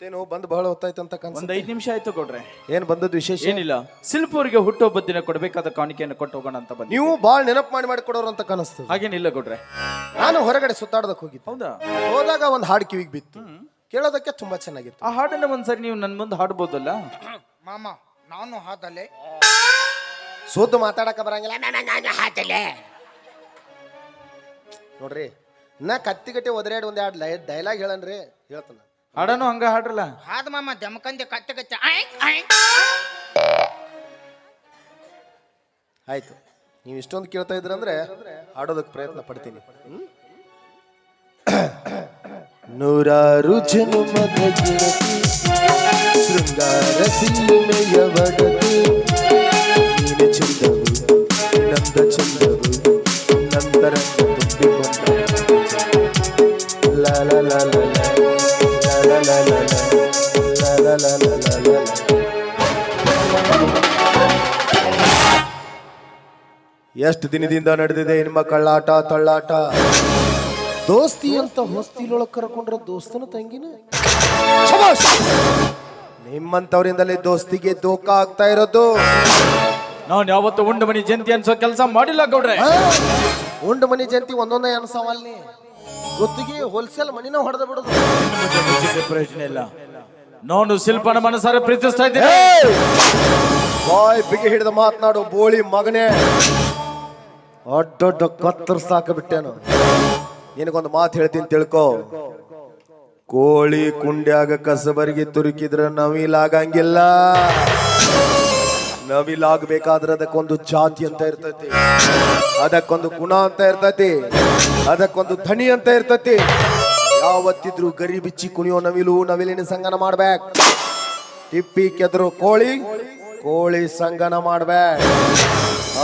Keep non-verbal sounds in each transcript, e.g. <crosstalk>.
ಮತ್ತೇನು? ಬಂದು ಬಹಳ ಹೊತ್ತಾಯ್ತು ಅಂತ ಕನ್ಸ ಒಂದ್ ಐದ್ ನಿಮಿಷ ಆಯ್ತು ಕೊಡ್ರೆ ಏನ್ ಬಂದದ್ದು ವಿಶೇಷ? ಏನಿಲ್ಲ. ಶಿಲ್ಪವರಿಗೆ ಹುಟ್ಟುಹಬ್ಬದ ದಿನ ಕೊಡಬೇಕಾದ ಕಾಣಿಕೆಯನ್ನು ಕೊಟ್ಟು ಹೋಗೋಣ ಅಂತ ಬಂದಿ ನೀವು ಬಾಳ್ ನೆನಪು ಮಾಡಿ ಮಾಡಿ ಕೊಡೋರು ಅಂತ ಕನಸ್ತದೆ ಹಾಗೇನಿಲ್ಲ ಕೊಡ್ರೆ ನಾನು ಹೊರಗಡೆ ಸುತ್ತಾಡೋದಕ್ಕೆ ಹೋಗಿದ್ದೆ. ಹೌದಾ? ಹೋದಾಗ ಒಂದು ಹಾಡು ಕಿವಿಗೆ ಬಿತ್ತು. ಕೇಳೋದಕ್ಕೆ ತುಂಬಾ ಚೆನ್ನಾಗಿತ್ತು. ಆ ಹಾಡನ್ನ ಒಂದ್ಸರಿ ನೀವು ನನ್ ಮುಂದೆ ಹಾಡ್ಬೋದಲ್ಲ? <clears throat> ಮಾಮಾ ನಾನು ಹಾದಲೆ ಸುದ್ದು ಮಾತಾಡಕ ಬರಂಗಿಲ್ಲ. ನೋಡ್ರಿ ನಾ ಕತ್ತಿಗಟ್ಟೆ ಒದರಾಡಿ ಒಂದ್ ಎರಡು ಲೈ ಡೈಲಾಗ್ ಹೇಳನ್ರಿ ಹೇಳ್ತಾನ. ಹಾಡನು ಹಂಗ ಹಾಡ್ರಲ್ಲ? ಹಾದ ಮಾಮ ದಮಕಂದೆ ಕತ್ತೆ ಕತ್ತೆ. ಆಯ್ತು. ನೀವು ಇಷ್ಟೊಂದು ಕೇಳ್ತಾ ಇದ್ರಂದ್ರೆ ಆಡೋದಕ್ಕೆ ಪ್ರಯತ್ನ ಪಡ್ತೀನಿ. ನೂರಾರು ಜನುಮದ ಗೆಳತಿ ಶೃಂಗಾರ ಸೀಮೆಯ ಒಡತಿ ನೀನು ಚಂದವು ನಂದ ಚಂದವು ನಂತರ ತುಂಬಿಕೊಂಡ ಲಾಲ ಲಾಲ ಲ. ಎಷ್ಟು ದಿನದಿಂದ ನಡೆದಿದೆ ನಿಮ್ಮ ಕಳ್ಳಾಟ ತಳ್ಳಾಟ ದೋಸ್ತಿ ಅಂತ ಹೊಸ್ತಿಲೊಳಗೆ ಕರ್ಕೊಂಡ್ರ ದೋಸ್ತನ ತಂಗಿನ! ನಿಮ್ಮಂತವರಿಂದಲೇ ದೋಸ್ತಿಗೆ ದೋಖ ಆಗ್ತಾ ಇರೋದು ನಾನು ಯಾವತ್ತು ಉಂಡು ಮನಿ ಜಯಂತಿ ಅನ್ಸೋ ಕೆಲಸ ಮಾಡಿಲ್ಲ ಗೌಡ್ರೆ? ಉಂಡು ಮನಿ ಜಯಂತಿ ಒಂದೊಂದೇ ಅನ್ಸವಲ್ಲಿ ಗೊತ್ತಿಗೆ ಹೋಲ್ಸೇಲ್ ಮನಿನ ಹೊಡೆದ ಬಿಡೋದು. ಪ್ರಯೋಜನ ಇಲ್ಲ. ನಾನು ಶಿಲ್ಪನ ಮನಸಾರ ಪ್ರೀತಿಸ್ತಾ ಇದ್ದೀನಿ. ಬಾಯ್ ಬಿಗಿ ಹಿಡಿದು ಮಾತನಾಡು ಬೋಳಿ ಮಗನೇ. ಅಡ್ಡೊಡ್ಡ ಕತ್ತರ್ ಸಾಕಬಿಟ್ಟೇನು ನಿನಗೊಂದು ಮಾತು ಹೇಳ್ತೀನಿ ತಿಳ್ಕೊ. ಕೋಳಿ ಕುಂಡ್ಯಾಗ ಕಸಬರಿಗೆ ತುರುಕಿದ್ರೆ ನವಿಲಾಗಂಗಿಲ್ಲ. ನವಿಲಾಗಬೇಕಾದ್ರೆ ಅದಕ್ಕೊಂದು ಜಾತಿ ಅಂತ ಇರ್ತೈತಿ. ಅದಕ್ಕೊಂದು ಗುಣ ಅಂತ ಇರ್ತೈತಿ. ಅದಕ್ಕೊಂದು ಧನಿ ಅಂತ ಇರ್ತೈತಿ. ಯಾವತ್ತಿದ್ರು ಗರಿ ಬಿಚ್ಚಿ ಕುಣಿಯೋ ನವಿಲು ನವಿಲಿನ ಸಂಗನ ಮಾಡ್ಬೇಕು ಟಿಪ್ಪಿ ಕೆದರು ಕೋಳಿ ಕೋಳಿ ಸಂಗನ ಮಾಡ್ಬೇಕು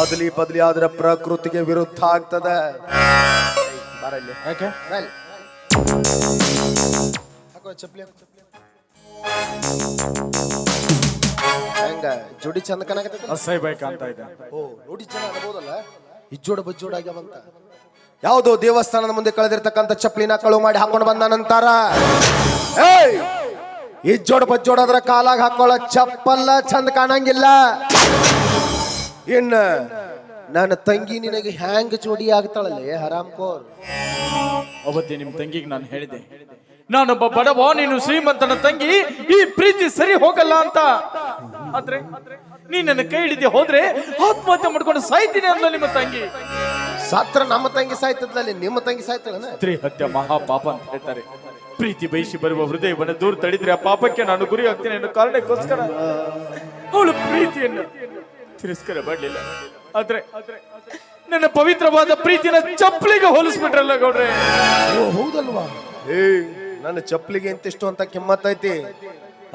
ಅದ್ಲಿ ಬದ್ಲಿ ಆದ್ರೆ ಪ್ರಕೃತಿಗೆ ವಿರುದ್ಧ ಆಗ್ತದ. ಬರಲಿ ಹೆಂಗ? ಜೋಡಿ ಚಂದ ಕನಾಕತ್ತೈತಿ ಅಸಹ್ಯ ಬೇಕಂತ ಇದೆ. ಓ ನೋಡಿ ಜನ ಅನ್ಬೋದಲ್ಲ ಇಜ್ಜೋಡ ಬಜ್ಜೋಡ ಆಗ್ಯಾವಂತ. ಯಾವುದೋ ದೇವಸ್ಥಾನದ ಮುಂದೆ ಕಳೆದಿರ್ತಕ್ಕಂಥ ಚಪ್ಪಲಿನ ಕಳು ಮಾಡಿ ಹಾಕೊಂಡು ಬಂದಾನಂತಾರ ಏಯ್! ಇಜ್ಜೋಡ ಬಜ್ಜೋಡ ಅದ್ರ ಕಾಲಾಗ ಹಾಕೊಳ್ಳೋ ಚಪ್ಪಲ್ಲ ಚಂದ ಕಾಣಂಗಿಲ್ಲ. ಇನ್ನ ನನ್ನ ತಂಗಿ ನಿನಗೆ ಹ್ಯಾಂಗ್ ಜೋಡಿ ಆಗ್ತಾಳಲ್ಲೇ ಹರಾಮ್ ಕೋರ್ ಅವತ್ತೇ ನಿಮ್ ತಂಗಿಗೆ ನಾನು ಹೇಳಿದೆ. ನಾನೊಬ್ಬ ಬಡವ ನೀನು ಶ್ರೀಮಂತನ ತಂಗಿ ಈ ಪ್ರೀತಿ ಸರಿ ಹೋಗಲ್ಲ ಅಂತ. ಆದ್ರೆ ನೀ ನನ್ನ ಕೈ ಹಿಡಿದೆ ಹೋದ್ರೆ ಆತ್ಮಹತ್ಯೆ ಮಾಡ್ಕೊಂಡು ಸಾಯ್ತೀನಿ ಅಂದ್ಲ ನಿಮ್ಮ ತಂಗಿ. ಸಾತ್ರ ನಮ್ಮ ತಂಗಿ ಸಾಯ್ತದ್ಲಲ್ಲಿ ನಿಮ್ಮ ತಂಗಿ ಸಾಯ್ತದ ಸ್ತ್ರೀ ಹತ್ಯೆ ಮಹಾ ಪಾಪ ಅಂತ ಹೇಳ್ತಾರೆ. ಪ್ರೀತಿ ಬಯಸಿ ಬರುವ ಹೃದಯವನ್ನು ದೂರ ತಡಿದ್ರೆ ಆ ಪಾಪಕ್ಕೆ ನಾನು ಗುರಿ ಹಾಕ್ತೀನಿ ಅನ್ನೋ ಕಾರಣಕ್ಕೋಸ್ಕರ ಅವಳು ಪ್ರೀತಿಯನ್ನು ತಿರಸ್ಕಾರ ಮಾಡಲಿಲ್ಲ. ಆದ್ರೆ ನನ್ನ ಪವಿತ್ರವಾದ ಪ್ರೀತಿನ ಚಪ್ಪಲಿಗೆ ಹೋಲಿಸ್ಬಿಟ್ರಲ್ಲ ಗೌಡ್ರೆ. ಓ ಹೌದಲ್ವಾ? ಏ ನನ್ನ ಚಪ್ಪಲಿಗೆ ಇಂತಿಷ್ಟು ಅಂತ ಕೆಮ್ಮತ್ತೈತಿ.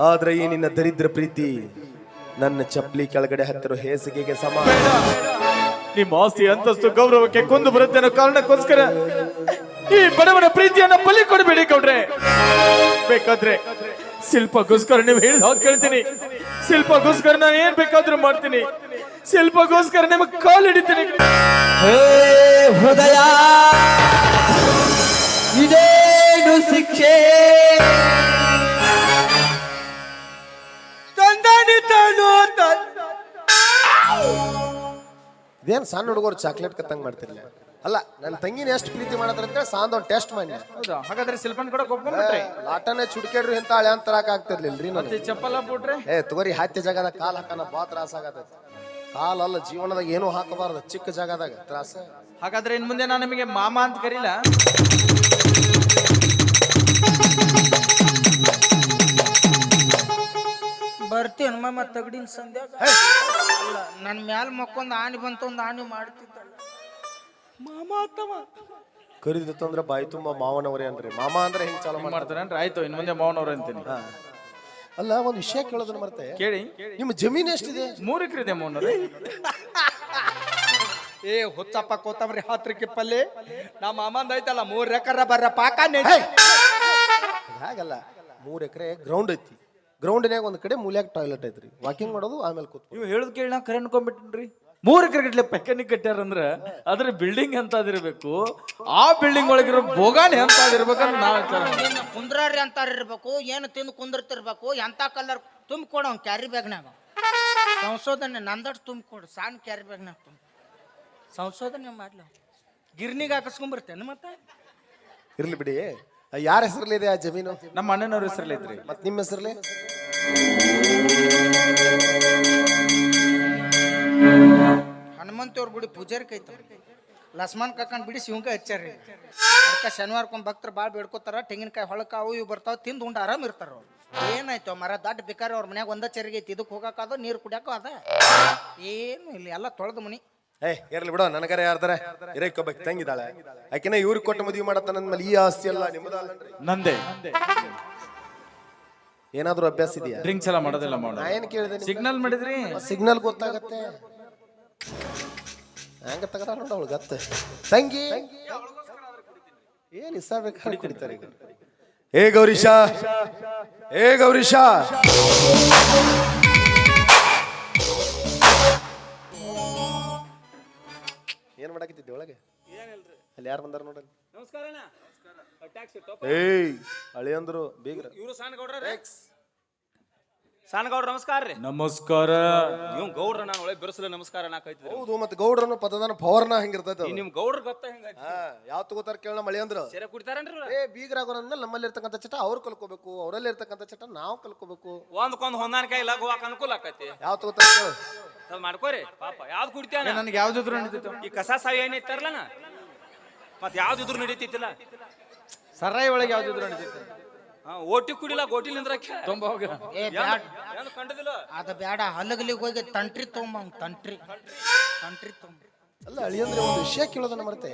ಆದ್ರೆ ಈ ನಿನ್ನ ದರಿದ್ರ ಪ್ರೀತಿ ನನ್ನ ಚಪ್ಪಲಿ ಕೆಳಗಡೆ ಹತ್ತಿರೋ ಹೇಸಿಗೆಗೆ ಸಮ. ನಿಮ್ಮ ಆಸ್ತಿ ಅಂತಸ್ತು ಗೌರವಕ್ಕೆ ಕೊಂದು ಬರುತ್ತೆ ಅನ್ನೋ ಕಾರಣಕ್ಕೋಸ್ಕರ ಈ ಬಡವನ ಪ್ರೀತಿಯನ್ನ ಬಲಿ ಕೊಡಬೇಡಿ ಗೌಡ್ರೆ. ಬೇಕಾದ್ರೆ ಶಿಲ್ಪಗೋಸ್ಕರ ನೀವು ಹೇಳಿದ ಹಾಗೆ ಕೇಳ್ತೀನಿ. ಶಿಲ್ಪಗೋಸ್ಕರ ನಾನು ಏನ್ ಬೇಕಾದ್ರೂ ಮಾಡ್ತೀನಿ. ಶಿಲ್ಪಗೋಸ್ಕರ ನಿಮಗೆ ಕಾಲು ಹಿಡಿತೀನಿ. ಹೇ ಹೃದಯ ಇದೇನು ಶಿಕ್ಷೆ. ಇದೇನು ಸಣ್ಣ ಹುಡುಗರು ಚಾಕ್ಲೇಟ್ ಕತ್ತಂಗ್ ಮಾಡ್ತಿರ್ಲಿಲ್ಲ ಅಲ್ಲ ನನ್ನ ತಂಗಿನ ಎಷ್ಟು ಪ್ರೀತಿ ಮಾಡತ್ರ ಅಂತ ಸಾಂದ್ ಒಂದು ಟೆಸ್ಟ್ ಮಾಡಿ. ಹೌದಾ? ಹಾಗಾದ್ರೆ ಶಿಲ್ಪನ್ ಕೂಡ ಒಪ್ಕೊಂಡ್ಬಿಟ್ರಿ ಲಾಟನೇ ಚುಡ್ಕೇಡ್ರಿ ಅಂತ ಹಳೆ ಅಂತರಾಕ ರೀ ಮತ್ತೆ ಚಪ್ಪಲ ಬಿಡ್ರಿ ಏ ತಗೋರಿ ಹತ್ತಿ ಜಾಗದ ಕಾಲ್ ಹಾಕನ ಬಾ ತ್ರಾಸ ಆಗತೈತಿ. ಕಾಲ್ ಅಲ್ಲ ಜೀವನದಾಗ ಏನು ಹಾಕಬಾರ್ದು ಚಿಕ್ಕ ಜಾಗದಾಗ. ತ್ರಾಸ. ಹಾಗಾದ್ರೆ ಇನ್ ಮುಂದೆ ನಾನು ನಿಮಗೆ ಮಾಮಾ ಅಂತ ಕರೀಲ? ಬರ್ತೀವಿ ಮಾಮ ತಗಡಿನ ಸಂಧ್ಯಾಗ. ಅಲ್ಲ ನನ್ನ ಮ್ಯಾಲ ಮಕ್ಕೊಂದು ಆನೆ ಬಂತು ಒಂದು ಆನೆ ಮಾಡ್ತಿದ್ದಲ್ಲ. ಮಾಮ ತಮ್ಮ ಕರಿದಿತ್ತಂದ್ರ ಬಾಯಿ ತುಂಬಾ ಮಾವನವರೇ ಅನ್ರಿ ಮಾಮ ಅಂದ್ರೆ ಹಿಂಗ್ ಚಾಲು ಮಾಡ್ತಾರೆ? ಅಂದ್ರೆ ಆಯ್ತು ಇನ್ ಮುಂದೆ ಮಾವನವ್ರು ಅಂತೀನಿ. ಅಲ್ಲ ಒಂದ್ ವಿಷಯ ಕೇಳೋದನ್ನ ಮರ್ತೆ. ಕೇಳಿ. ನಿಮ್ಮ ಜಮೀನ್ ಎಷ್ಟಿದೆ? ಮೂರು ಎಕರೆ ಇದೆ ಮೌನವ್ರೆ ಏ ಹುಚ್ಚಪ್ಪ ಕೋತಂಬರಿ ಹತ್ರಕ್ಕೆ ಪಲ್ಲೆ ನಮ್ಮ ಅಮ್ಮಂದ ಐತಲ್ಲ ಮೂರ್ ಎಕರ ಬರ್ರ ಪಾಕ ಹಾಗಲ್ಲ ಮೂರ್ ಎಕರೆ ಗ್ರೌಂಡ್ ಐತಿ. ಗ್ರೌಂಡ್ನ್ಯಾಗ ಒಂದ್ ಕಡೆ ಮೂಲ್ಯಾಗ ಟಾಯ್ಲೆಟ್ ಐತ್ರಿ. ವಾಕಿಂಗ್ ಮಾಡೋದು ಆಮೇಲೆ ಕೂತ್ ನೀವು ಹೇಳುದು ಕೇಳಿ ನಾ ಕರೆ ಅನ್ಕೊಂಡ್ಬಿಟ್ಟಿನ್ರಿ ಮೂರು ಎಕರೆ ಗಟ್ಲೆ ಪೈಖಾನಿ ಕಟ್ಟ್ಯಾರಂದ್ರ ಅದ್ರ ಬಿಲ್ಡಿಂಗ್ ಎಂತಾದಿರ್ಬೇಕು ಆ ಬಿಲ್ಡಿಂಗ್ ಒಳಗಿರೋ ಬೋಗಾಣಿ ಎಂತಾದಿರ್ಬೇಕಂತ ನಾವ್ ವಿಚಾರ ಮಾಡ್ತೀವಿ. ಏನು ಕುಂದ್ರಾರಿ ಅಂತಾರ ಇರ್ಬೇಕು ಏನು ತಿಂದು ಕುಂದಿರ್ತಿರ್ಬೇಕು ಎಂತ ಕಲರ್ ತುಂಬಿಕೊಡು ಅವ್ನು ಕ್ಯಾರಿ ಬ್ಯಾಗ್ನಾಗ ಸಂಶೋಧನೆ ನಂದಟ್ ತುಂಬಿಕೊಡು ಸಣ್ಣ ಕ್ಯಾರಿ ಬ್ಯಾಗ್ನಾಗ ತುಂಬ ಸಂಶೋಧನೆ ಮಾಡ್ಲ. ಗಿರ್ನಿಗೆ ಹಾಕಿಸ್ಕೊಂಬರ್ತೇನೆ ಮತ್ತೆ? ಇರ್ಲಿ ಬಿಡಿ. ಯಾರ ಹೆಸರಲ್ಲಿದೆ ಆ ಜಮೀನು? ನಮ್ಮ ಅಣ್ಣನವ್ರ ಹೆಸರಲ್ಲಿ ಐತ್ರಿ. ಮತ್ತೆ ನಿಮ್ಮ ಹೆಸರಲ್ಲಿ? ಹನುಮಂತವ್ರ ಗುಡಿ ಪೂಜಾರಿ ಕೈತ ಲಸ್ಮಾನ್ ಕಕ್ಕಂಡ್ ಬಿಡಿ ಇವಂಗ ಹಚ್ಚಾರ್ರಿ ಅದಕ್ಕೆ ಶನಿವಾರಕ್ಕೊಂದು ಭಕ್ತರು ಭಾಳ ಬೇಡ್ಕೋತಾರ ತೆಂಗಿನಕಾಯಿ ಹೊಳಕ ಅವು ಇವು ಬರ್ತಾವ ತಿಂದು ಉಂಡು ಆರಾಮ್ ಇರ್ತಾರ ಅವ್ರು. ಏನಾಯ್ತು ಮರ ದಡ್ಡ ಬೇಕಾರೆ ಅವ್ರ ಮನ್ಯಾಗ ಒಂದ ಚರಿಗೆ ಐತಿ ಇದಕ್ಕೆ ಹೋಗಕ್ಕದ ನೀರು ಕುಡಿಯಾಕ ಅದ ಏನು ಇಲ್ಲ ಎಲ್ಲ ತೊಳೆದು ಮನಿ. ಏ ಇರ್ಲಿ ಬಿಡೋ ನನಗರ ಯಾರ್ದಾರ? ಇರಕ್ಕೋಬೇಕು ತಂಗಿದಾಳೆ. ಯಾಕೆನ ಇವ್ರಿಗೆ ಕೊಟ್ಟು ಮದುವೆ ಮಾಡತ್ತ ನನ್ನ ಮೇಲೆ ಈ ಆಸ್ತಿ ಅಲ್ಲ ನಿಮ್ಮದಲ್ಲನ್ರಿ ನಂದೆ. ಏನಾದ್ರೂ ಅಭ್ಯಾಸ ಇದೆಯಾ? ಡ್ರಿಂಕ್ಸ್ ಎಲ್ಲ ಮಾಡೋದಿಲ್ಲ ಮಾಡೋ. ಏನು ಏನ್ ಕೇಳಿದೆ ಸಿಗ್ನಲ್ ಮಾಡಿದ್ರಿ? ಸಿಗ್ನಲ್ ಗೊತ್ತಾಗತ್ತೆ. ಹೆಂಗ ತಗದ ನೋಡ ಅವಳು ಗತ್ತೆ. ತಂಗಿ! ಏನ್ ಇಷ್ಟ ಬೇಕಾದ್ರೆ ಕುಡಿತಾರೆ ಈಗ? ಏ ಗೌರೀಶ! ಏ ಗೌರೀಶ! ಏನ್ ಮಾಡಾಕಿದ್ದೆ ಒಳಗೆ? ಅಲ್ಲಿ ಯಾರು ಬಂದಾರ ನೋಡ್ರಿ ಏಯ್ ಹಳಿ ಅಂದ್ರು ಬೀಗ್ರ. ಇವರು ಸಣ್ಣ ಗೌಡ್ರ ಸಣ್ಣ ಗೌಡ್ರ ನಮಸ್ಕಾರ ರೀ. ನಮಸ್ಕಾರ. ನೀವು ಗೌಡ್ರ ನಾನು ಒಳ್ಳೆ ಬಿರುಸಲ ನಮಸ್ಕಾರ ನಾಕೈತಿ ಹೌದು ಮತ್ತೆ ಗೌಡ್ರನು ಪದದಾನ ಪವರ್ನ ಹೆಂಗಿರ್ತೈತೆ ನಿಮ್ ಗೌಡ್ರ ಗೊತ್ತ ಹೆಂಗ ಹಾ ಯಾವ ತಗೋತಾರ ಕೇಳ ಮಳಿ ಅಂದ್ರು. ಸೇರೆ ಕುಡಿತಾರನ್ರಿ? ಏ ಬೀಗ್ರ ಆಗೋರನ್ನ ನಮ್ಮಲ್ಲಿ ಇರ್ತಕ್ಕಂಥ ಚಟ ಅವ್ರು ಕಲ್ಕೋಬೇಕು ಅವರಲ್ಲಿ ಇರ್ತಕ್ಕಂಥ ಚಟ ನಾವು ಕಲ್ಕೋಬೇಕು. ಒಂದ್ಕೊಂದ್ ಹೊಂದಾಣಿಕೆ ಇಲ್ಲ ಹೋಗಾಕ ಅನುಕೂಲ ಆಕೈತಿ. ಯಾವ ತಗೋತಾರ ಕೇಳು. ಅದ್ ಮಾಡ್ಕೋರಿ. ಪಾಪ ಯಾವ್ದು ಕುಡಿತಾನ ನನಗೆ ಯಾವ್ದಿದ್ರು ನಡೀತಿತ್ತು. ಈ ಕಸ ಸಾವಿ ಏನೈತಾರಲ್ಲ ಮತ್ ಯಾವ್ದಿದ್ರು ನಡೀತಿತ್ತಿಲ್ಲ. ಸರಾಯಿ ಒಳಗೆ ಯಾವ್ದಿದ್ರು ನಡೀತಿತ್ತು. ಹಾ ಓಟಿ ಕುಡಿಲ್ಲ ಗೋಟಿಲ್ ನಿಂದ್ರಕ್ಕೆ. ತುಂಬ ಹೋಗಿ ಏ ಬ್ಯಾಡ್. ಏನು ಕಂಡದಿಲ್ಲ? ಅದು ಬೇಡ ಹಲಗಲಿಗೆ ಹೋಗಿ ತಂಟ್ರಿ ತೊಂಬ ತಂಟ್ರಿ. ತಂಟ್ರಿ ತೊಂಬ ಅಲ್ಲ ಅಳಿಯಂದ್ರೆ ಒಂದು ವಿಷಯ ಕೇಳೋದನ್ನ ಮರ್ತೆ.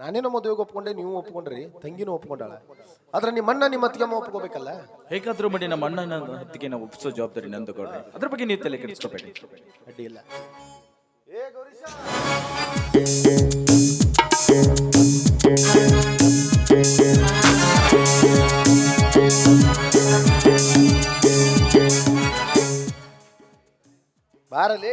ನಾನೇನೋ ಮದುವೆಗೆ ಒಪ್ಕೊಂಡೆ ನೀವು ಒಪ್ಕೊಂಡ್ರಿ ತಂಗಿನೂ ಒಪ್ಕೊಂಡಾಳ. ಆದ್ರೆ ನಿಮ್ಮ ಅಣ್ಣ ನಿಮ್ಮ ಅತ್ತಿಗೆಮ್ಮ ಒಪ್ಕೋಬೇಕಲ್ಲ? ಹೇಗಾದ್ರೂ ಮಾಡಿ ನಮ್ಮ ಅಣ್ಣನ ಹತ್ತಿಗೆ ನಾವು ಒಪ್ಪಿಸೋ ಜವಾಬ್ದಾರಿ ನಂದು ಗೌಡ್ರೆ. ಅದ್ರ ಬಗ್ಗೆ ನೀವು ತಲೆ ಕೆಡಿಸ್ಕೋಬೇಡಿ. ಅಡ್ಡಿ ಇಲ್ಲ. ಬಾರಲಿ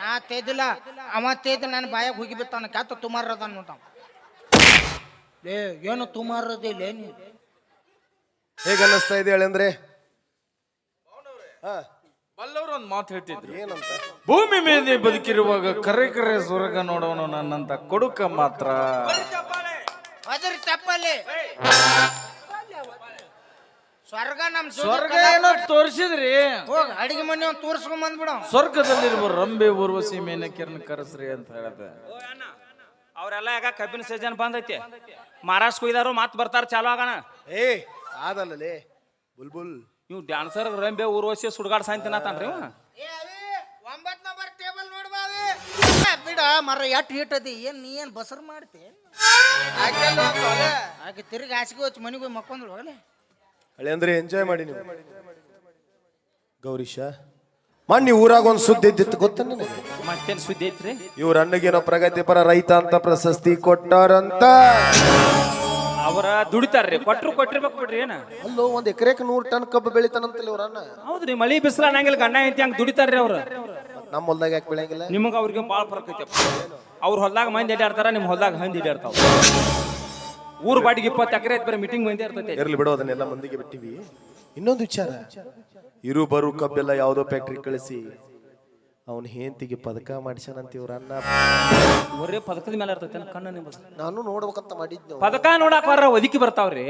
ನಾ ತೇದಿಲ್ಲ ಅವ ತೇದ ನನ್ನ ಬಾಯಾಗ ಹೋಗಿ ಬಿತ್ತಾನ ಕ್ಯಾತ ತುಮಾರ ಅದ ನೋಡ ಲೇ, ಏನು ತುಮಾರದಿಲ್ಲ ನೀ? ಹೇಗ ಅನ್ನಿಸ್ತಾ ಇದೆ ಹೇಳಂದ್ರೆ? ಬಲ್ಲವರು ಒಂದು ಮಾತು ಹೇಳ್ತಿದ್ರು. ಏನಂತ? ಭೂಮಿ ಮೇಲೆ ಬದುಕಿರುವಾಗ ಕರೆ ಕರೆ ಸ್ವರ್ಗ ನೋಡೋನು ನನ್ನಂತ ಕೊಡುಕ ಮಾತ್ರ. ಅದ್ರ ತಪ್ಪಲ್ಲಿ. ಸ್ವರ್ಗ ನಮ್ ಸ್ವರ್ಗ ಏನೋ ತೋರಿಸಿದ್ರಿ. ಹೋಗ ಅಡಿಗೆ ಮನೆ ಒಂದು ತೋರಿಸ್ಕೊಂಡ್ ಬಂದ್ಬಿಡ. ಸ್ವರ್ಗದಲ್ಲಿರುವ ರಂಬೆ ಊರ್ವಶಿ ಕಿರಣ ಕರೆಸ್ರಿ ಅಂತ ಹೇಳಿದೆ. ಅವರೆಲ್ಲ ಯಾಕ ಕಬ್ಬಿನ ಸೀಸನ್ ಬಂದೈತಿ? ಮಹಾರಾಷ್ಟ್ರ ಕುಯ್ದಾರು ಮಾತು ಬರ್ತಾರ ಚಾಲು ಆಗೋಣ. ಏ ಆದಲ್ಲೇ ಬುಲ್ಬುಲ್. ಇವ್ ಡ್ಯಾನ್ಸರ್ ರಂಬೆ ಊರ್ವಶಿ ಸುಡ್ಗಾಡ್ ಸಾಯ್ತಿನ ತಾನ್ರಿ ಒಂಬತ್ ನಂಬರ್ ಟೇಬಲ್ ನೋಡ್ಬಾವಿ ಬಿಡ ಮರ ಎಟ್ ಹಿಟ್ ಅದಿ? ಏನ್ ನೀ ಏನ್ ಬಸರ್ ಮಾಡ್ತಿ? ಆಕೆ ತಿರುಗಿ ಹಾಸಿಗೆ ಹೋಗಿ ಮನೆಗೆ ಹೋಗಿ ಮಕ್ಕೊಂಡ್ಳು ಹೋಗಲೇ. ಹಳೆ ಅಂದ್ರೆ ಎಂಜಾಯ್ ಮಾಡಿ ನೀವು. ಗೌರೀಶ ಮಣ್ಣಿ ಊರಾಗ ಒಂದು ಸುದ್ದಿ ಇದ್ದಿತ್ತು ಗೊತ್ತ ನಿನಗೆ? ಮತ್ತೇನ್ ಸುದ್ದಿ ಐತ್ರಿ? ಇವ್ರ ಅಣ್ಣಗೇನೋ ಪ್ರಗತಿಪರ ರೈತ ಅಂತ ಪ್ರಶಸ್ತಿ ಕೊಟ್ಟಾರಂತ. ಅವರ ದುಡಿತಾರ್ರಿ. ಕೊಟ್ರು ಕೊಟ್ಟಿರ್ಬೇಕು ಬಿಡ್ರಿ ಏನ? ಅಲ್ಲೋ ಒಂದ್ ಎಕರೆಕ್ ನೂರ್ ಟನ್ ಕಬ್ಬು ಬೆಳಿತಾನಂತಲ್ಲ ಇವ್ರ ಅಣ್ಣ. ಹೌದ್ರಿ ಮಳಿ ಬಿಸಿಲ ಅನ್ನಂಗಿಲ್ಲ ಗಂಡ ಐತಿ ಹಂಗ ದುಡಿತಾರ್ರಿ ಅವ್ರ. ನಮ್ಮ ಹೊಲ್ದಾಗ ಯಾಕೆ ಬೆಳೆಯಂಗಿಲ್ಲ? ನಿಮಗ ಅವ್ರಿಗೆ ಭಾಳ ಫರಕ್ ಐತಿ. ಅವ್ರ ಹೊಲ್ದಾಗ ಮಂದಿ ಅಡ್ಯಾಡ್ತಾರ ನಿಮ್ ಹೊಲ್ದಾಗ ಹಂದಿ ಅಡ್ಯಾಡ್ತಾವ. ಊರ್ ಬಾಡಿಗೆ ಇಪ್ಪತ್ತು ಎಕರೆ ಐತಿ ಬರೀ ಮೀಟಿಂಗ್ ಮಂದಿ ಇರ್ತೈತಿ. ಇರ್ಲಿ ಬಿಡೋ ಅದನ್ನೆಲ್ಲ ಮಂದಿಗೆ ಬಿಟ್ಟಿವಿ. ಇನ್ನೊಂದು ವಿಚಾರ. ಇರು ಬರು ಕಬ್ಬೆಲ್ಲ ಯಾವುದೋ ಫ್ಯಾಕ್ಟ್ರಿ ಕಳಿಸಿ. ಅವನ್ ಹೆಂಡತಿಗೆ ಪದಕ ಮಾಡಿಸ್ಯಾನಂತ ಇವ್ರ ಅನ್ನ ಬರೀ ಪದಕದ ಮೇಲೆ ಇರ್ತೈತೆ ಕಣ್ಣ ನಿಂಬ ನಾನು ನೋಡ್ಬೇಕಂತ ಮಾಡಿದ್ನ ಪದಕ ನೋಡಾಕ ಬರ್ರ ಒದಕಿ ಬರ್ತಾವ್ರಿ.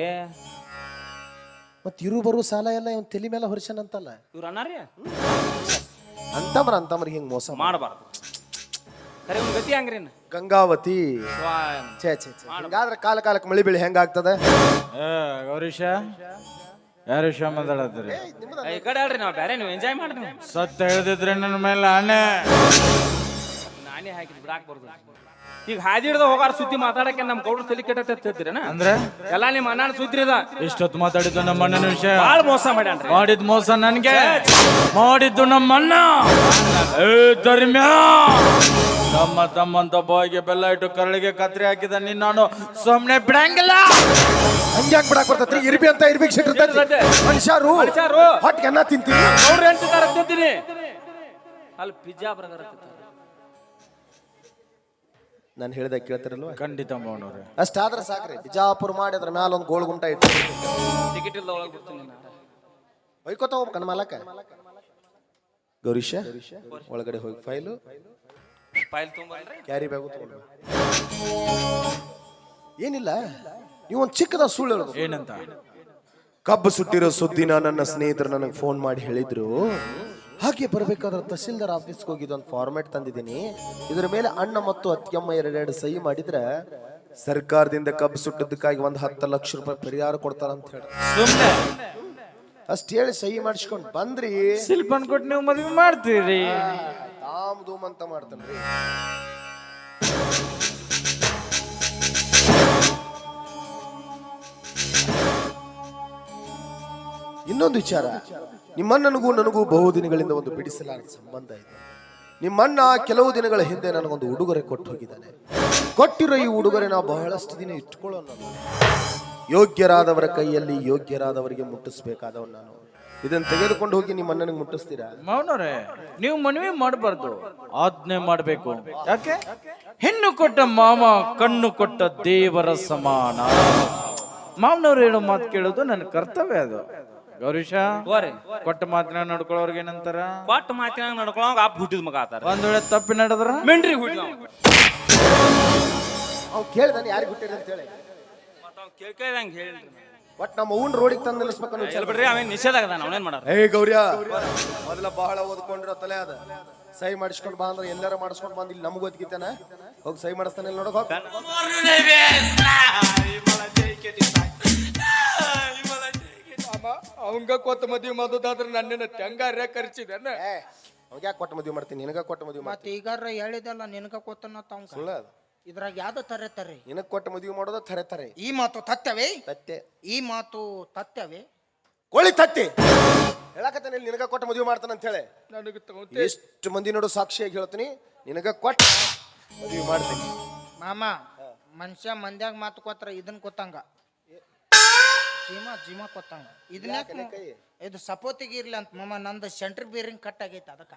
ಮತ್ತೆ ಇರು ಬರು ಸಾಲ ಎಲ್ಲ ಇವನ್ ತಲೆ ಮೇಲೆ ಹೊರಿಸ್ಯಾನಂತಲ್ಲ. ಇವ್ರ ಅನ್ನಾರಿ ಅಂತಮ್ರ ಅಂತಮ್ರ ಹಿಂಗ್ ಮೋಸ ಮಾಡಬಾರದು. ಒಂದು ಗತಿ ಹಂಗ್ರಿ ಇನ್ನು. ಗಂಗಾವತಿ. ಸ್ವಾ- ಛೇ ಛೇ ಛೇ. ಹಿಂಗಾದ್ರೆ ಕಾಲ ಕಾಲಕ್ಕೆ ಮಳಿ ಬೆಳಿ ಹೆಂಗಾಗ್ತದೆ? ಗೌರೀಶ. ಯಾರು ವಿಷಯ ಮಾತಾಡತ್ತೀರಿ ಈ ಕಡೆ ಹೇಳ್ರಿ ನಾವು ಬೇರೆ ನೀವು ಎಂಜಾಯ್ ಮಾಡ್ತೀವಿ. ಸತ್ತ ಹೇಳ್ದಿದ್ರೆ ನನ್ನ ಮೇಲೆ ಆನೆ. ನಾನೇ ಹಾಕಿದ್ ಬಿಡಾಕ್ ಬರ್ದು ಈಗ ಹಾದಿ ಹಿಡ್ದ ಹೋಗಾರ ಸುದ್ದಿ ಮಾತಾಡಕ್ಕೆ ನಮ್ಮ ಗೌಡ್ರು ತಲೆ ಕೆಟ್ಟತ್ತಿರನ ಅಂದ್ರೆ? ಎಲ್ಲ ನಿಮ್ಮ ಅಣ್ಣನ ಸುದ್ರಿದ ಇದ. ಇಷ್ಟೊತ್ತು ಮಾತಾಡಿದ್ದು ನಮ್ಮ ಅಣ್ಣನ ವಿಷಯ. ಭಾಳ ಮೋಸ ಮಾಡ್ಯಾನ್ರಿ. ಮಾಡಿದ್ ಮೋಸ ನನ್ಗೆ. ಮಾಡಿದ್ದು ನಮ್ಮ ಅಣ್ಣ ಏ ಧರ್ಮ್ಯ ತಮ್ಮ ತಮ್ಮಂತ ಬಾಯಿಗೆ ಬೆಲ್ಲ ಇಟ್ಟು ಕರಳಿಗೆ ಕತ್ರಿ ಹಾಕಿದ ನಿನ್ನ ನಾನು ಸುಮ್ನೆ ಬಿಡಂಗಿಲ್ಲ. ಹಂಗ್ಯಾಕ್ ಬಿಡಕ್ ಬರ್ತೈತ್ರಿ? ಇರ್ಬಿ ಅಂತ ಇರ್ಬಿ ಸಿಟ್ಟಿರ್ತೈತಿ ಮನುಷ್ಯರು ಮನುಷ್ಯರು. ಹೊಟ್ಟಿಗೆ ಅನ್ನ ತಿಂತೀವಿ ಗೌಡ್ರು ಎಂಟಿದಾರ ತಿಂತೀನಿ? ಅಲ್ಲಿ ಪಿಜ್ಜಾ ಬರ್ಗರ್ ನಾನು ಹೇಳಿದ ಕೇಳ್ತಿರಲ್ವ? ಖಂಡಿತ ಮೌನವ್ರೆ ಅಷ್ಟಾದ್ರೆ ಸಾಕ್ರಿ. ಬಿಜಾಪುರ ಮಾಡಿ ಅದ್ರ ಮ್ಯಾಲ ಒಂದು ಗೋಳ್ ಗುಂಟ ಇಟ್ಟು. ಟಿಕೆಟ್ ಇಲ್ಲ ಒಳಗೆ ಬಿಡ್ತೀನಿ ನಾನು. ಹೋಗ್ಬೇಕು ನಮ್ಮ ಮಾಲಕ. ಗೌರೀಶ ಒಳಗಡೆ ಹೋಗಿ ಫೈಲು ಫೈಲ್ ಕ್ಯಾರಿ ಬ್ಯಾಗು ತಗೊಂಡು. ಏನಿಲ್ಲ ನೀವು ಒಂದು ಚಿಕ್ಕದ ಸುಳ್ಳು ಹೇಳೋದು. ಏನಂತ? ಕಬ್ಬು ಸುಟ್ಟಿರೋ ಸುದ್ದಿನ ನನ್ನ ಸ್ನೇಹಿತರು ನನಗೆ ಫೋನ್ ಮಾಡಿ ಹೇಳಿದ್ರು. ಹಾಗೆ ಬರಬೇಕಾದ್ರೆ ತಹಸೀಲ್ದಾರ್ ಆಫೀಸ್ಗೆ ಹೋಗಿ ಒಂದು ಫಾರ್ಮ್ಯಾಟ್ ತಂದಿದ್ದೀನಿ. ಇದರ ಮೇಲೆ ಅಣ್ಣ ಮತ್ತು ಅತ್ತಿಯಮ್ಮ ಎರಡೆರಡು ಸಹಿ ಮಾಡಿದ್ರೆ ಸರ್ಕಾರದಿಂದ ಕಬ್ಬು ಸುಟ್ಟದಕ್ಕಾಗಿ ಒಂದು ಹತ್ತು ಲಕ್ಷ ರೂಪಾಯಿ ಪರಿಹಾರ ಕೊಡ್ತಾರಂತ ಹೇಳಿ. ಸುಮ್ನೆ? ಅಷ್ಟು ಹೇಳಿ ಸಹಿ ಮಾಡಿಸ್ಕೊಂಡು ಬಂದ್ರಿ. ಸಿಲ್ಪ್ ಅನ್ಕೊಟ್ಟು ನೀವು ಮದುವೆ ಮಾಡ್ತೀರಿ. ತಾಮ್ ಧೂಮ್ ಅಂತ ಮಾಡ್ತಾನ್ರಿ ಇನ್ನೊಂದು ವಿಚಾರ. ನಿಮ್ಮಣ್ಣನಿಗೂ ನನಗೂ ಬಹುದಿನಗಳಿಂದ ಒಂದು ಬಿಡಿಸಲಾರದ ಸಂಬಂಧ ಇದೆ. ನಿಮ್ಮಣ್ಣ ಕೆಲವು ದಿನಗಳ ಹಿಂದೆ ನನಗೊಂದು ಉಡುಗೊರೆ ಕೊಟ್ಟು ಹೋಗಿದ್ದಾನೆ. ಕೊಟ್ಟಿರೋ ಈ ಉಡುಗೊರೆ ನಾವು ಬಹಳಷ್ಟು ದಿನ ಇಟ್ಕೊಳ್ಳೋಣ ಯೋಗ್ಯರಾದವರ ಕೈಯಲ್ಲಿ ಯೋಗ್ಯರಾದವರಿಗೆ ಮುಟ್ಟಿಸ್ಬೇಕಾದವನು ನಾನು. ಇದನ್ನು ತೆಗೆದುಕೊಂಡು ಹೋಗಿ ನಿಮ್ಮ ಅಣ್ಣನಿಗೆ ಮುಟ್ಟಿಸ್ತೀರಾ? ಮೌನರೇ ನೀವು ಮನವಿ ಮಾಡಬಾರ್ದು. ಆಜ್ಞೆ ಮಾಡಬೇಕು. ಯಾಕೆ? ಹೆಣ್ಣು ಕೊಟ್ಟ ಮಾಮ ಕಣ್ಣು ಕೊಟ್ಟ ದೇವರ ಸಮಾನ. ಮಾವನವ್ರು ಹೇಳೋ ಮಾತು ಕೇಳೋದು ನನ್ನ ಕರ್ತವ್ಯ ಅದು. ಗೌರೀಶ ಹೋರಿ. ಕೊಟ್ಟ ಮಾತಿನ ನಡ್ಕೊಳ್ಳೋರ್ಗೆ ಏನಂತಾರ? ಕೊಟ್ಟ ಮಾತಿನಾಗ ನಡ್ಕೊಳಂಗ ಅಪ್ಪ ಹುಟ್ಟಿದ ಮಗ ಆತಾರ. ಒಂದ್ ವೇಳೆ ತಪ್ಪಿ ನಡೆದ್ರ? ಮೆಂಡ್ರಿ ಹುಟ್ಟಿದ ಅವ್ ಕೇಳ್ದಾನೆ ಯಾರಿಗೆ ಹುಟ್ಟಿದ ಅಂತ ಹೇಳಿ ಕೇಳ್ಕೇದಂಗೆ ಹೇಳಿ ಬಟ್ ನಮ್ಮ ಅವ್ನ ರೋಡಿಗೆ ತಂದು ನಿಲ್ಲಿಸ್ಬೇಕನ್ನೋ ವಿಚಾರ. ಬಿಡ್ರಿ ಅವನ್ ನಿಷೇಧ ಆಗದ ಅವನೇನ್ ಮಾಡಾರ ಏ ಗೌರ್ಯ. ಮೊದಲ ಬಹಳ ಓದ್ಕೊಂಡಿರೋ ತಲೆ ಅದ. ಸಹಿ ಮಾಡಿಸ್ಕೊಂಡು ಬಾ ಅಂದ್ರೆ ಎಲ್ಲಾರ ಮಾಡಿಸ್ಕೊಂಡು ಬಂದು ಇಲ್ಲಿ ನಮಗೂ ಓದ್ಕಿತ್ತಾನ ಹೋಗಿ ಸಹಿ ಮಾಡಿಸ್ತಾನೆ ಇಲ್ಲಿ ನೋಡಕ್ ಹೋಗ್. ಅಮ್ಮ ಅವಂಗ ಕೊತ್ತ ಮದ್ವಿ ಮಾಡೋದಾದ್ರೆ ನನ್ನನ್ನ ತೆಂಗಾರ ಖರ್ಚಿದನ ಏ ಅವಾಗ ಯಾಕೆ ಕೊಟ್ಟು ಮದುವೆ ಮಾಡ್ತೀನಿ ನಿನಗ ಕೊಟ್ಟು ಮದುವೆ ಮತ್ತೆ ಮಾಡ್ತೀನಿ ಈಗಾರ ಹೇಳಿದಲ್ಲ ನಿನಗ ಕೊತ್ತನ ತಾವ್ ಸುಳ್ಳ ಅದು. ಇದ್ರಾಗ ಯಾವ್ದು ತರೆ ತರೆ? ನಿನಗ್ ಕೊಟ್ಟು ಮದುವೆ ಮಾಡೋದ ಥರೆ ಥರೆ ಈ ಮಾತು ತತ್ತವೇ ತತ್ತೆ. ಈ ಮಾತು ತತ್ತವೇ ಕೋಳಿ ತತ್ತಿ. ಹೇಳಕತ್ತಾನೆ ಇಲ್ಲಿ ನಿನಗ ಕೊಟ್ಟು ಮದುವೆ ಮಾಡ್ತಾನೆ ಅಂತ ಹೇಳಿ. ನನಗೆ ತಗೊಂತೆ. ಎಷ್ಟು ಮಂದಿ ನೋಡು ಸಾಕ್ಷಿಯಾಗಿ ಹೇಳ್ತೀನಿ ನಿನಗ ಕೊಟ್ಟು ಮದುವೆ ಮಾಡ್ತೀನಿ. ಮಾಮ ಮನುಷ್ಯ ಮಂದ್ಯಾಗ ಮಾತು ಕೊತ್ರ ಇದನ್ ಕೊತ್ತಂಗ ಜೀಮ ಜೀಮ ಕೊತ್ತಂಗ ಇದನ್ನ ಇದು ಸಪೋತಿಗೆ ಇರ್ಲಿ ಅಂತ ಮಾಮ ನಂದು ಸೆಂಟ್ರ್ ಬೀರಿಂಗ್ ಕಟ್ ಆಗೈತೆ ಅದಕ್ಕ.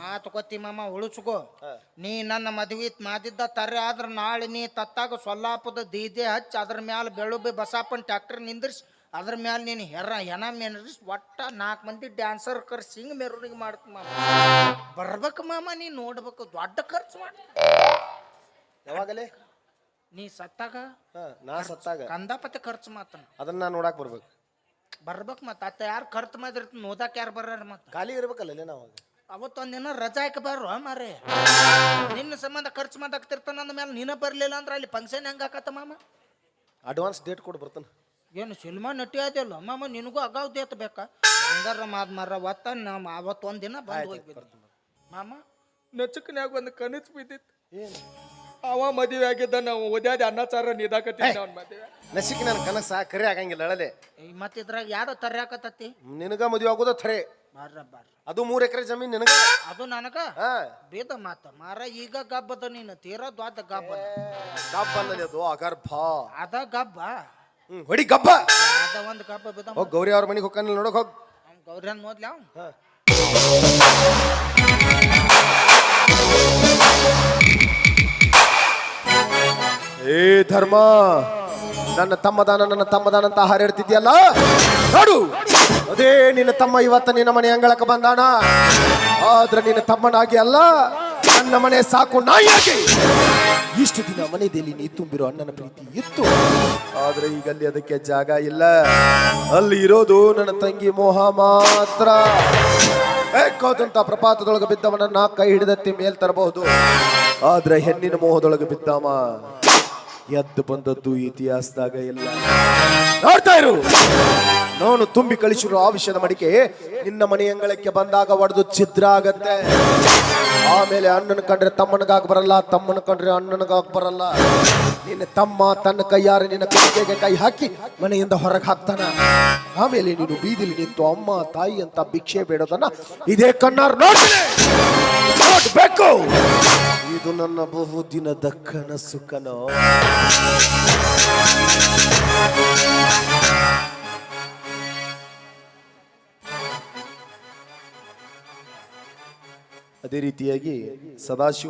ಮಾತು ಕೊತ್ತಿ ಮಾಮ ಉಳಿಸ್ಕೋ. ನೀ ನನ್ನ ಮದುವೆ ಮಾದಿದ್ದ ತರ್ರೆ ಆದ್ರ ನಾಳೆ ನೀ ತತ್ತಾಗ ಸೊಲ್ಲಾಪದ ದೀದೆ ಹಚ್ಚಿ ಅದ್ರ ಮ್ಯಾಲ ಬೆಳುಬಿ ಬಸಾಪನ್ ಟ್ಯಾಕ್ಟರ್ ನಿಂದ್ರಿಸಿ ಅದ್ರ ಮ್ಯಾಲ ನೀನು ಹೆರ ಹೆಣ ಮೆನರಿಸಿ ಒಟ್ಟ ನಾಲ್ಕು ಮಂದಿ ಡ್ಯಾನ್ಸರ್ ಕರ್ಸಿ ಹಿಂಗ್ ಮೆರವಣಿಗೆ ಮಾಡ್ತ ಮಾಮ. ಬರ್ಬೇಕು ಮಾಮ ನೀ ನೋಡ್ಬೇಕು ದೊಡ್ಡ ಖರ್ಚು ಮಾಡಿ. ಯಾವಾಗಲೇ? ನೀ ಸತ್ತಾಗ? ಹಾ ನಾ ಸತ್ತಾಗ. ಕಂದಾಪತ್ತೆ ಖರ್ಚು ಮಾತನ ಅದನ್ನ ನೋಡಕ್ ಬರ್ಬೇಕು. ಬರ್ಬೇಕು ಮತ್ತ ಅತ್ತ ಯಾರು ಖರ್ಚು ಮಾಡಿರ್ತ ನೋದಾಕ ಯಾರು ಬರ್ರ ಮತ್ತೆ ಖಾಲಿ ಇರ್ಬೇಕಲ್ಲ ನಾವು ಅವತ್ತೊಂದಿನ ರಜಾ ಹಾಕಿ ಬರ್ರು ಮಾರೇ ನಿನ್ನ ಸಂಬಂಧ ಖರ್ಚು ಮಾಡಾಕ್ತಿರ್ತಾನ ಅಂದ ಮೇಲೆ ನೀನ ಬರ್ಲಿಲ್ಲ ಅಂದ್ರೆ ಅಲ್ಲಿ ಫಂಕ್ಷನ್ ಹೆಂಗ ಹಾಕತ್ತ ಮಾಮ? ಅಡ್ವಾನ್ಸ್ ಡೇಟ್ ಕೊಟ್ಟು ಬರ್ತಾನೆ. ಏನು ಸಿನಿಮಾ ನಟಿ ಆದಿಲ್ಲ ಮಾಮ ನಿನಗೂ ಅಗಾವ್ ದೇತ್ ಬೇಕಾ? ಹಂಗಾರ ಮಾದ್ ಮಾರ ಒತ್ತ ನಮ್ಮ ಅವತ್ತೊಂದಿನ ಬಂದು ಹೋಗ್ಬಿದ್ದು ಮಾಮ? ನಚಕನ್ಯಾಗ ಒಂದು ಕನಸು ಬಿದ್ದಿತ್ತು. ಅವ ಮದುವೆ ಆಗಿದ್ದ ನಾವು ಓದ್ಯಾದ ಅನ್ನಾಚಾರ ನಿದಾಕತ್ತಿದ್ದ ಅವ್ನ ಮದುವೆ. ನಸಿಕ್ ನನ್ನ ಕನಸ ಕರೆ ಆಗಂಗಿಲ್ಲ ಅಳಲೆ. ಮತ್ತೆ ಇದ್ರಾಗ ಯಾರು ತರ್ಯಾಕತ್ತತಿ ನಿನಗ ಮದುವೆ ಆಗೋದ ಥರೆ. ಬಾರ್ರ. ಬಾರ ಅದು ಮೂರ್ ಎಕರೆ ಜಮೀನ್ ನಿನಗ? ಅದು ನನಗ? ಹಾ. ಬೇದ ಮಾತ. ಮಾರ ಈಗ ಗಬ್ಬದ ನೀನು. ತೀರಾ ದ್ವಾದ ಗಬ್ಬ ಗಬ್ಬ ಅದು ಅಗರ್ಭ. ಅದ ಗಬ್ಬ. ಹ್ಮ್ ಹೊಡಿ ಗಬ್ಬ. ಅದ ಒಂದು ಗಬ್ಬ ಬೇದ ಹೋಗ್ ಗೌರಿ ಅವ್ರ ಮನೆಗೆ ಹೋಗ್ತಾನಿಲ್ಲ ನೋಡಕ್ ಹೋಗ್. ಗೌರ್ಯನ್ ಮೊದ್ಲ ಏ ಧರ್ಮ ನನ್ನ ತಮ್ಮದಾನ ನನ್ನ ತಮ್ಮದಾನ ಅಂತ ಹಾರಾಡ್ತಿದ್ಯಲ್ಲ ನೋಡು. ಅದೇ ನಿನ್ನ ತಮ್ಮ ಇವತ್ತ ನಿನ್ನ ಮನೆ ಅಂಗಳಕ್ಕೆ ಬಂದಾನ. ಆದ್ರೆ ನಿನ್ನ ತಮ್ಮನಾಗಿ ಅಲ್ಲ, ನನ್ನ ಮನೆ ಸಾಕು ನಾಯಿಯಾಗಿ. ಇಷ್ಟು ದಿನ ಮನೆಯಲ್ಲಿ ನೀ ತುಂಬಿರೋ ಅಣ್ಣನ ಪ್ರೀತಿ ಇತ್ತು. ಆದ್ರೆ ಈಗ ಅಲ್ಲಿ ಅದಕ್ಕೆ ಜಾಗ ಇಲ್ಲ. ಅಲ್ಲಿ ಇರೋದು ನನ್ನ ತಂಗಿ ಮೋಹ ಮಾತ್ರ. ಬೇಕಾದಂತ ಪ್ರಪಾತದೊಳಗೆ ಬಿದ್ದವನನ್ನ ಕೈ ಹಿಡಿದತ್ತಿ ಮೇಲ್ ತರಬಹುದು. ಆದ್ರೆ ಹೆಣ್ಣಿನ ಮೋಹದೊಳಗೆ ಬಿದ್ದಾಮ. ಎದ್ದು ಬಂದದ್ದು ಇತಿಹಾಸದಾಗ ಎಲ್ಲ ನೋಡ್ತಾ ಇರು. ನಾನು ತುಂಬಿ ಕಳಿಸಿರೋ ಆ ವಿಷಯದ ಮಡಿಕೆ ನಿನ್ನ ಮನೆ ಅಂಗಳಕ್ಕೆ ಬಂದಾಗ ಒಡೆದು ಛಿದ್ರ ಆಗತ್ತೆ. ಆಮೇಲೆ ಅಣ್ಣನ ಕಂಡ್ರೆ ತಮ್ಮನಗಾಗ ಬರಲ್ಲ, ತಮ್ಮನ ಕಂಡ್ರೆ ಅಣ್ಣನಗಾಗ ಬರಲ್ಲ. ನಿನ್ನ ತಮ್ಮ ತನ್ನ ಕೈಯಾರೆ ನಿನ್ನ ಕೈಗೆ ಕೈ ಹಾಕಿ ಮನೆಯಿಂದ ಹೊರಗೆ ಹಾಕ್ತಾನ. ಆಮೇಲೆ ನೀನು ಬೀದಿಲಿ ನಿಂತು ಅಮ್ಮ, ತಾಯಿ ಅಂತ ಭಿಕ್ಷೆ ಬೇಡೋದನ್ನ ಇದೇ ಕಣ್ಣಾರ್ ನೋಡ್ತೀನಿ. ನೋಡ್ಬೇಕು ಇದು ನನ್ನ ಬಹುದಿನದ ಕನಸು ಕನೋ. ಅದೇ ರೀತಿಯಾಗಿ ಸದಾಶಿವ